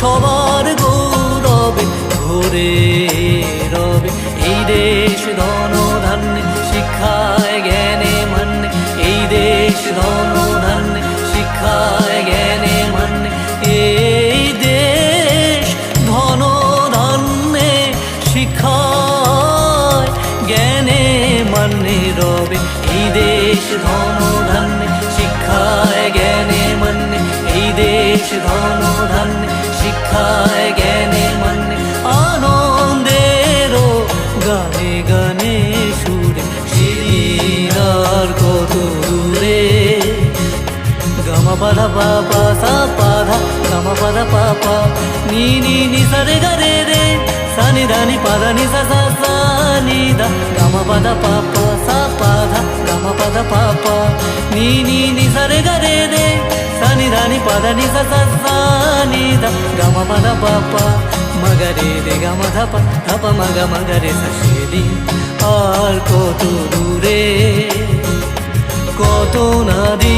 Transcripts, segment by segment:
সবার গৌরবে, ভরে রবে। এই দেশ ধন ধান্যে শিক্ষায়, জ্ঞানে মান্যে এই দেশ ধন ধান্যে শিক্ষায়, জ্ঞানে মান্যে এই দেশ ধন ধান্যে শিক্ষায়, জ্ঞানে মান্যে রবে। এই দেশ ধন పద పాప సా పాధ సమ పద పాప. నీ నీ ని సరి గరే రే సని దాని పద ని స నీ గమ పద పాప సా పాధ గమ పద పాప. నీ నీ ని సరి గరే రే సని దాని పద ని స నీ గమ పద పాప మగరే రే గమ ధప ధప మగ మగరే సషేది ఆల్ కోతు దూరే కోతు నదీ.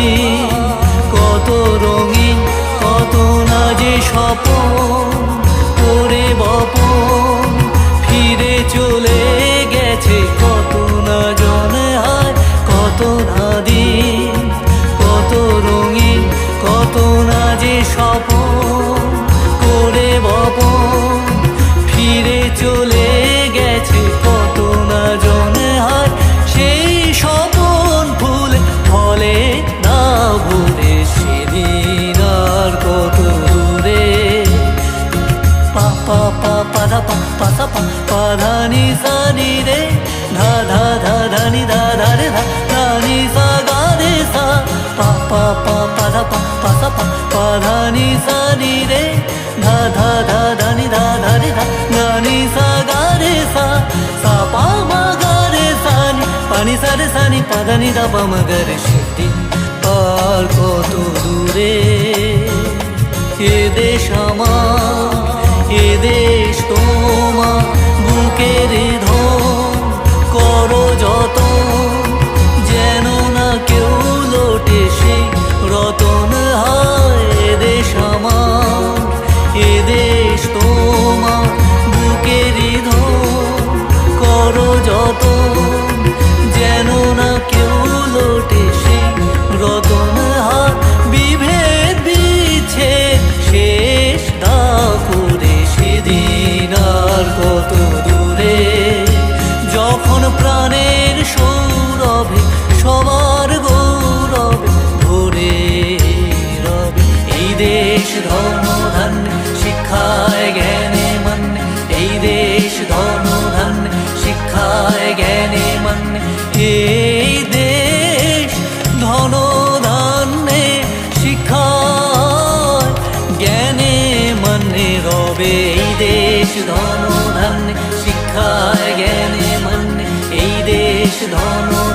রঙিন কত না যে স্বপন করে বপন, ফিরে চলে গেছে কত না জনে হায় কত না দিন, কত রঙিন, কত না যে স্বপন, করে বপন, ফিরে চলে పసప పధాని సాని రే ధా ధా ధా ధని ధా ధా రే ధా ధాని సా గా రే సా. పా పా పా పద ప పసప పధాని సాని రే ధా ధా ధా ధని ధా ధా రే ధా ధాని సా గా రే సా. సా పా మా గా రే సాని పని సరి సాని పదని ద పమ గరి శక్తి పాల్కో తూ దూరే ఏ దేశమా तेरे দেশ ধর্ম ধন শিক্ষায় জ্ঞানে মন। এই দেশ ধর্ম ধন শিক্ষায় জ্ঞানে মন। এই দেশ ধন ধনে শিক্ষায় জ্ঞানে মনে রবে। এই দেশ ধন ধন শিক্ষায় জ্ঞানে মন। এই দেশ ধন